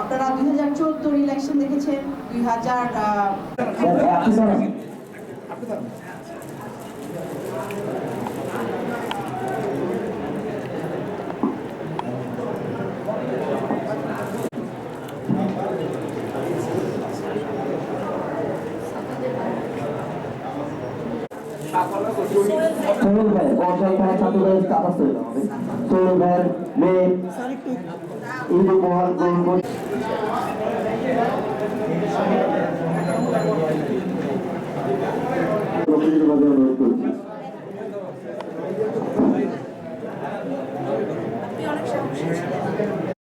আপনারা দুই হাজার চোদ্দোর ইলেকশন দেখেছেন দুই হাজার সোহেল ভাই বর্ষা এখানে ছাত্রদের স্টাফ আছে। সোহেল ভাইয়ের মেয়ে, ইন্দু মোহন গোলমোহন অনেক সমস্যা